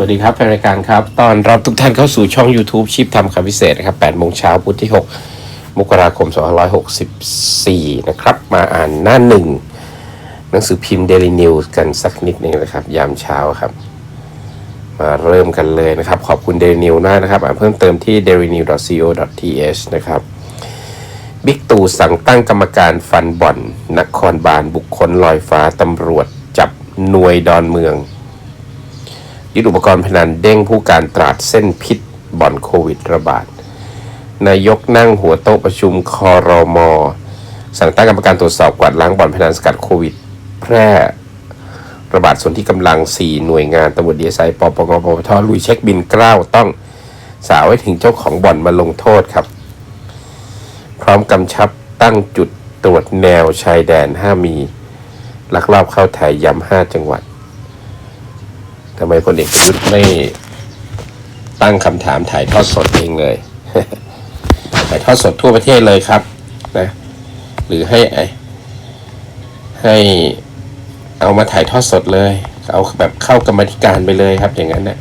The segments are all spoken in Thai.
วัสดีครับแฟนรายการครับตอนรับทุกท่านเข้าสู่ช่อง YouTube ชิปทำคำพิเศษนะครับ8โมงเช้าพุธที่ 6 มกราคม 2564 นะครับ มาอ่านหน้าหนึ่งหนังสือพิมพ์ Daily News กันสักนิดหนึงนะครับ ยามเช้าครับ มาเริ่มกันเลยนะครับ ขอบคุณ Daily News มากนะครับ อ่านเพิ่มเติมที่ dailynews.co.th นะครับบิ๊กตู่สั่งตั้งกรรมการฟันบ่อนนครบาลบุคคลลอยฟ้าตำรวจจับหน่วยดอนเมือง ยึดอุปกรณ์พนันเด้งผู้การตราดเส้นพิษบ่อนโควิดระบาด นายกนั่งหัวโต๊ะประชุมคอรมอสั่งตั้งกรรมการตรวจสอบกวาดล้างบ่อนพนันสกัดโควิด แพร่ระบาดส่วนที่กำลัง 4 หน่วยงานตำรวจดีเอสไอปปงปปทลุยเช็คบินกล้าวต้องสาวให้ถึงเจ้าของบ่อนมาลงโทษครับ พร้อมกำชับตั้งจุดตรวจแนวชายแดนห้ามมีลักลอบเข้าไทยย้ำห้าจังหวัด ทำไมพลเอกประยุทธ์ไม่ตั้งคำถามถ่ายทอดสดเองเลย ถ่ายทอดสดทั่วประเทศเลยครับนะหรือให้ให้เอามาถ่ายทอดสดเลย เอาแบบเข้ากรรมธิการไปเลยครับ อย่างนั้นนะ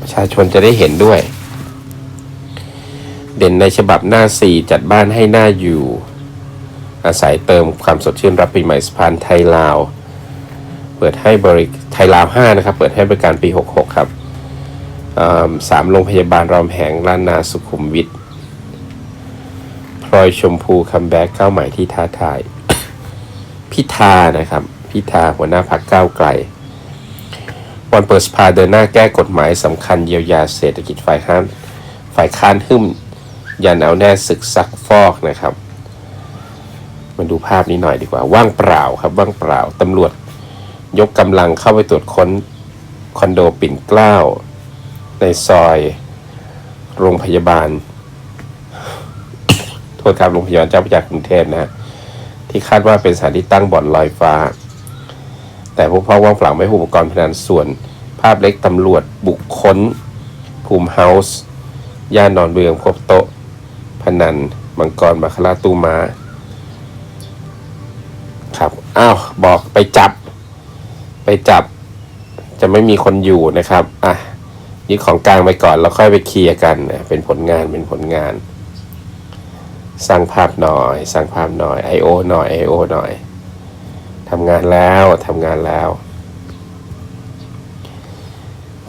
ประชาชนจะได้เห็นด้วย เด่นในฉบับหน้า4จัดบ้านให้หน้าอยู่ อาศัยเติมความสดชื่นรับปีใหม่สะพานไทยลาว เปิดให้บริไทยลาว5นะครับ เปิดให้บริการปี 66 ครับสามโรงพยาบาลรอมแหงล้านนาสุขุมวิทพลอยชมพูคัมแบ็กก้าวใหม่ที่ท้าทาย พิธานะครับ พิธาหัวหน้าพักก้าวไกลวันเปิดสภาเดินหน้าแก้กฎหมายสำคัญเยียวยาเศรษฐกิจฝ่ายค้านฝ่ายค้านหึ่มยันเอาแน่ศึกซักฟอกนะครับ มาดูภาพนี้หน่อยดีกว่า ว่างเปล่าครับ ว่างเปล่าตำรวจ ยกกำลังเข้าไปตรวจค้นคอนโดปิ่นเกล้า ในซอยโรงพยาบาลโทษครับโรงพยาบาลเจ้าพระยากรุงเทพนะฮะที่คาดว่าเป็นสถานที่ตั้งบ่อนลอยฟ้า แต่พวกพ่อว่างเปล่าไม่ห้อุปกรณ์พนันส่วน ภาพเล็กตำรวจบุกค้น ภูมิเฮาส์ย่านนอนเมืองพบโต๊ะ พนันมังกรมาคาราตูมา ครับ อ้าว บอกไปจับ ไปจับ จะไม่มีคนอยู่นะครับอะยึดของกลางไปก่อนแล้วค่อยไปเคลียร์กันเป็นผลงานเป็นผลงาน สร้างภาพหน่อย สร้างภาพหน่อย I.O. หน่อย I.O. หน่อยทำงานแล้วทำงานแล้ว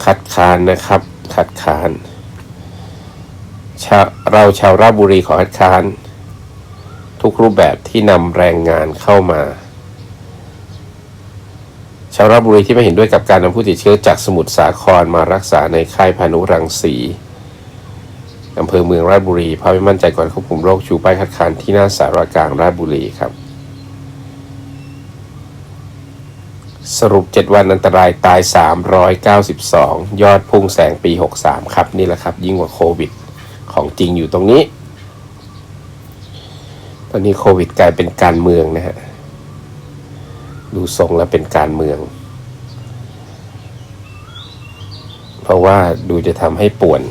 คัดค้านนะครับ คัดค้านาเราชาวราชบุรีขอคัดค้าน ทุกรูปแบบที่นำแรงงานเข้ามา ชาวราชบุรีที่ไม่เห็นด้วยกับการนำผู้ติดเชื้อจากสมุทรสาครมารักษาในค่ายพานุรังสีอำเภอเมืองราชบุรีเพราะไม่มั่นใจก่อนควบคุมโรคชูป้ายคัดค้านที่หน้าสารกลางราชบุรีครับ สรุป 7 วันอันตรายตาย 392 ยอดพุ่งแสงปี 63 ครับ นี่แหละครับ ยิ่งกว่าโควิด ของจริงอยู่ตรงนี้ ตอนนี้โควิดกลายเป็นการเมืองนะฮะ ดูทรงแล้วเป็นการเมือง เพราะว่าดูจะทำให้ป่วน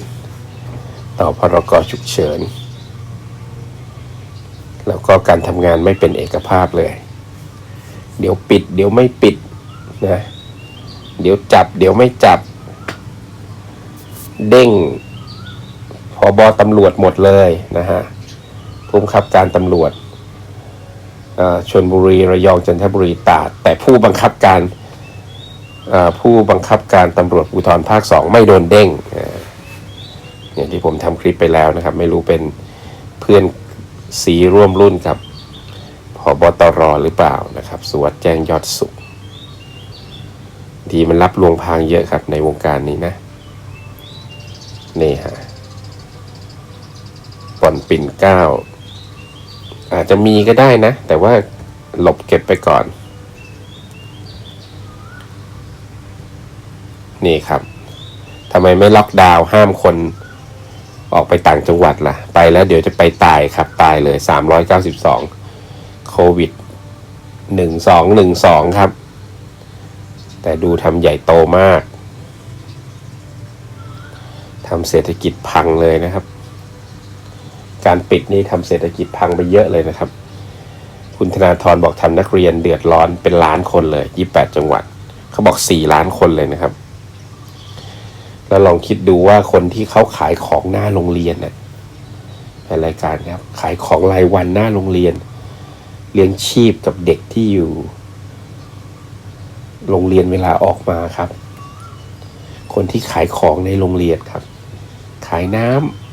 ต่อพรกฉุกเฉิน แล้วก็การทำงานไม่เป็นเอกภาพเลย เดี๋ยวปิด เดี๋ยวไม่ปิดนะเดี๋ยวจับ เดี๋ยวไม่จับ เด้งพอบอตำรวจหมดเลยนะฮะผู้บังคับการตำรวจ ชนบุรีระยองจันทบุรีตราดแต่ผู้บังคับการผู้บังคับการตำรวจภูธรภาคสองไม่โดนเด้งอย่างที่ผมทำคลิปไปแล้วนะครับ ไม่รู้เป็นเพื่อนสีร่วมรุ่นกับพอบตรหรือเปล่านะครับ สวัสดแจ้งยอดสุขทีมันรับลวงพรางเยอะครับในวงการนี้นะ นี่ฮะป่อนปิ่นเก้า อาจจะมีก็ได้นะ แต่ว่าหลบเก็บไปก่อน นี่ครับทำไมไม่ล็อกดาวน์ห้ามคนออกไปต่างจังหวัดล่ะ ไปแล้วเดี๋ยวจะไปตายครับ ตายเลย 392 โควิด 1212 ครับ แต่ดูทำใหญ่โตมากทำเศรษฐกิจพังเลยนะครับ การปิดนี่ทำเศรษฐกิจพังไปเยอะเลยนะครับ คุณธนาธรบอกทำนักเรียนเดือดร้อนเป็นล้านคนเลย 28 จังหวัด เขาบอก 4 ล้านคนเลยนะครับ แล้วลองคิดดูว่าคนที่เขาขายของหน้าโรงเรียนน่ะในรายการครับ ขายของรายวันหน้าโรงเรียน เลี้ยงชีพกับเด็กที่อยู่ โรงเรียนเวลาออกมาครับ คนที่ขายของในโรงเรียนครับ ขายน้ำ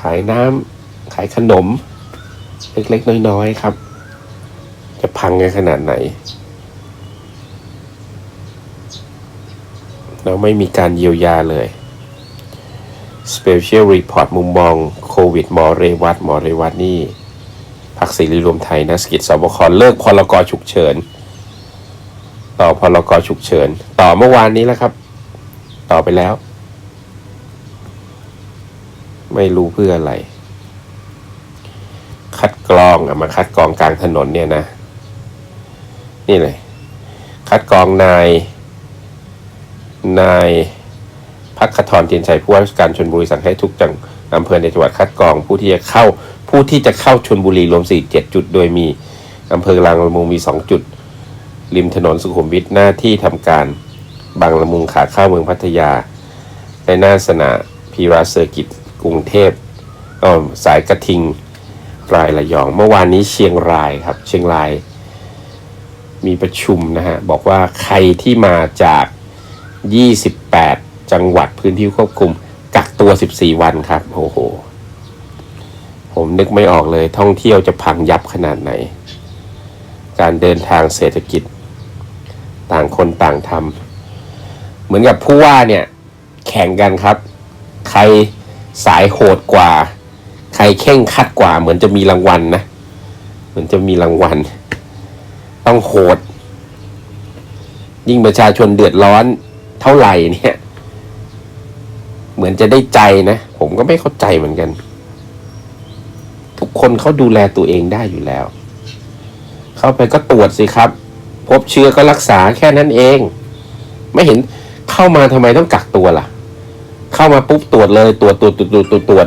ขายน้ำขายขนม เล็กๆ น้อยๆ ครับ จะพังกันขนาดไหนแล้วไม่มีการเยียวยาเลย Special Report มุมมองโควิดหมอเรวัตหมอเรวัตนี่พักเสรีรวมไทยนักสกิจสบคเลิกพลกรฉุกเฉิน ต่อพลกรฉุกเฉิน ต่อเมื่อวานนี้แล้วครับ ต่อไปแล้ว ไม่รู้เพื่ออะไร คัดกรองอะมาคัดกรองกลางถนนเนี่ยนะ นี่เลย คัดกรองนาย นายพักขทรเทียนชัยผู้ว่าราชการชนบุรีสั่งให้ทุกจังอำเภอในจังหวัดคัดกรอง ผู้ที่จะเข้าผู้ที่จะเข้าชนบุรีรวม 47 จุด โดยมีอำเภอลางละมุงมี 2 จุด ริมถนนสุขุมวิทหน้าที่ทำการบางละมุงขาเข้าเมืองพัทยา ในหน้าสนาพีราเซอร์กิต กรุงเทพอ๋อสายกระทิงรายระยอง เมื่อวานนี้เชียงรายครับ เชียงราย มีประชุมนะฮะ บอกว่าใครที่มาจาก 28 จังหวัดพื้นที่ควบคุม กักตัว 14 วันครับ โอ้โห ผมนึกไม่ออกเลยท่องเที่ยวจะพังยับขนาดไหน การเดินทางเศรษฐกิจ ต่างคนต่างทำเหมือนกับผู้ว่าเนี่ย แข่งกันครับ ใคร สายโหดกว่า ใครเข่งคัดกว่า เหมือนจะมีรางวัลนะเหมือนจะมีรางวัล ต้องโหด ยิ่งประชาชนเดือดร้อนเท่าไหร่เนี่ย เหมือนจะได้ใจนะ ผมก็ไม่เข้าใจเหมือนกัน ทุกคนเขาดูแลตัวเองได้อยู่แล้ว เข้าไปก็ตรวจสิครับ พบเชื้อก็รักษาแค่นั้นเอง ไม่เห็นเข้ามาทำไมต้องกักตัวล่ะ เข้ามาปุ๊บตรวจเลยตรวจตรวจตรวจตรวจตรวจตรวจ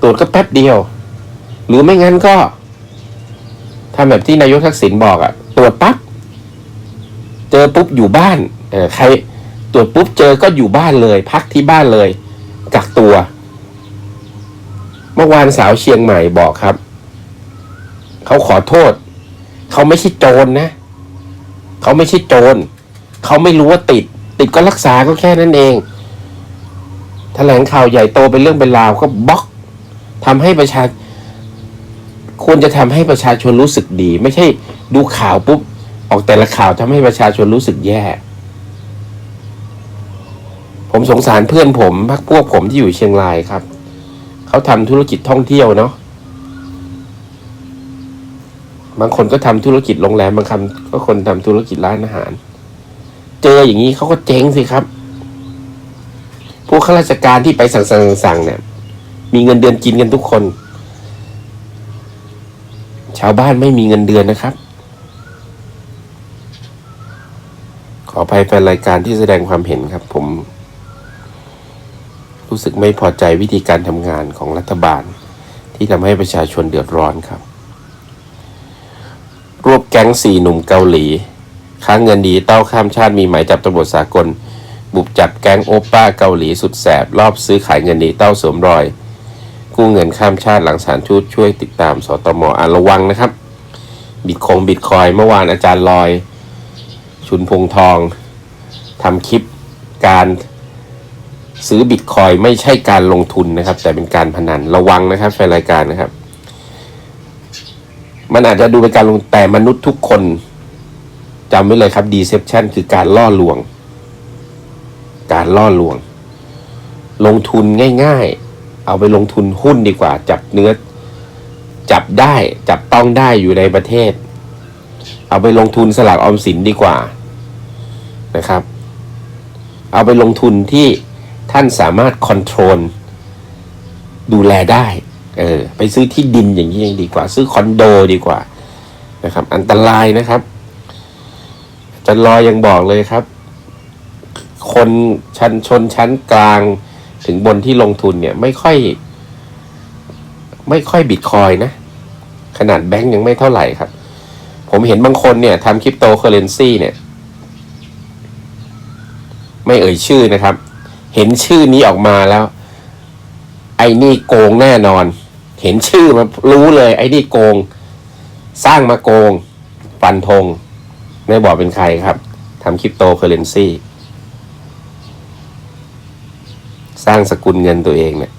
ตรวจก็แป๊บเดียว หรือไม่งั้นก็ทำแบบที่นายกทักษิณบอกอะตรวจปั๊บเจอปุ๊บอยู่บ้านเออใครตรวจปุ๊บเจอก็อยู่บ้านเลย พักที่บ้านเลยกักตัว เมื่อวานสาวเชียงใหม่บอกครับ เขาขอโทษ เขาไม่ใช่โจรนะ เขาไม่ใช่โจรเขาไม่รู้ว่าติด ติดก็รักษาก็แค่นั้นเองแถลงข่าวใหญ่โตเป็นเรื่องเป็นราวก็บล็อกทำให้ประชาควรจะทำให้ประชาชนรู้สึกดี ไม่ใช่ดูข่าวปุ๊บออกแต่ละข่าวทำให้ประชาชนรู้สึกแย่ ผมสงสารเพื่อนผมพักพวกผมที่อยู่เชียงรายครับเขาทำธุรกิจท่องเที่ยวเนาะบางคนก็ทำธุรกิจโรงแรมบางคนก็คนทำธุรกิจร้านอาหาร เจออย่างนี้เขาก็เจ๊งสิครับ พวกข้าราชการที่ไปสั่งสั่งสั่งเนี่ย มีเงินเดือนกินกันทุกคน ชาวบ้านไม่มีเงินเดือนนะครับ ขออภัยแฟนรายการที่แสดงความเห็นครับ ผม รู้สึกไม่พอใจวิธีการทำงานของรัฐบาล ที่ทำให้ประชาชนเดือดร้อนครับ รวบแก๊งสี่หนุ่มเกาหลี ค้างเงินดีเต้าข้ามชาติมีหมายจับตำรวจสากล บุกจับแก๊งโอปป้าเกาหลีสุดแสบรอบซื้อขายเงินดีเต้าสวมรอย กู้เงินข้ามชาติหลังสารทูตช่วยติดตามสตมอะระวังนะครับ บิตคงบิตคอยเมื่อวานอาจารย์ลอย ชุนพงทองทำคลิปการซื้อบิตคอยไม่ใช่การลงทุนนะครับ แต่เป็นการพนันระวังนะครับแฟนรายการนะครับ มันอาจจะดูเป็นการลงแต่มนุษย์ทุกคน จำไว้เลยครับ deception คือการล่อลวง การล่อลวง ลงทุนง่ายๆ เอาไปลงทุนหุ้นดีกว่า จับเนื้อ จับได้ จับต้องได้อยู่ในประเทศ เอาไปลงทุนสลากออมสินดีกว่านะครับ เอาไปลงทุนที่ท่านสามารถคอนโทรลดูแลได้ เออ ไปซื้อที่ดินอย่างนี้ยังดีกว่า ซื้อคอนโดดีกว่า นะครับ อันตรายนะครับ จันลอยยังบอกเลยครับ คนชั้นชนชั้นกลางถึงบนที่ลงทุนเนี่ย ไม่ค่อย ไม่ค่อยบิตคอยนะ ขนาดแบงก์ยังไม่เท่าไหร่ครับ ผมเห็นบางคนเนี่ยทำคริปโตเคอเรนซีเนี่ย ไม่เอ่ยชื่อนะครับ เห็นชื่อนี้ออกมาแล้ว ไอ้นี่โกงแน่นอน เห็นชื่อมารู้เลย ไอ้นี่โกง สร้างมาโกง ฟันธง ไม่บอกเป็นใครครับทำคริปโตเคอเรนซีสร้างสกุลเงินตัวเองเนี่ย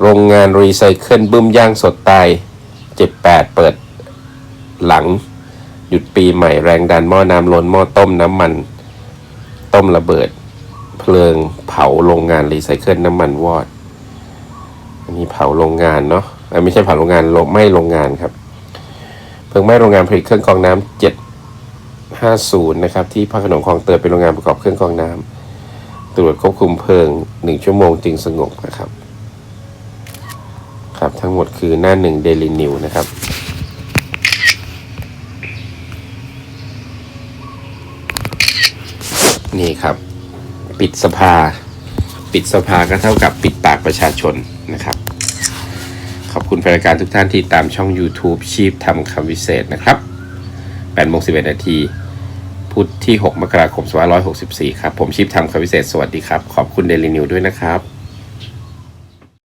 โรงงานรีไซเคิลบึ้มย่างสดตายเจ็บแปดเปิดหลัง หยุดปีใหม่แรงดันหม้อน้ำล้นหม้อต้มน้ำมัน ต้มระเบิด เพลิงเผาโรงงานรีไซเคิลน้ำมันวอด อันนี้เผาโรงงานเนาะอะ ไม่ใช่เผาโรงงานไม้โรงงานครับเพลิงไหม้โรงงานผลิตเครื่องกรองน้ำเจ็ดห้าศูนย์นะครับ ที่พระขนงคลองเตยเป็นโรงงานประกอบเครื่องกรองน้ำตรวจควบคุมเพลิงหนึ่งชั่วโมงจึงสงบนะครับ ครับทั้งหมดคือหน้าหนึ่งเดลินิวนะครับนี่ครับ ปิดสภา ปิดสภาก็เท่ากับปิดปากประชาชนนะครับ ขอบคุณแฟนรายการทุกท่านที่ตามช่อง YouTube ชีพทำคำวิเศษนะครับ8โมง11 นาทีพุธที่ 6 มกราคม2564 ครับ ผมชีพทำคำวิเศษ สวัสดีครับ ขอบคุณเดลินิวด้วยนะครับ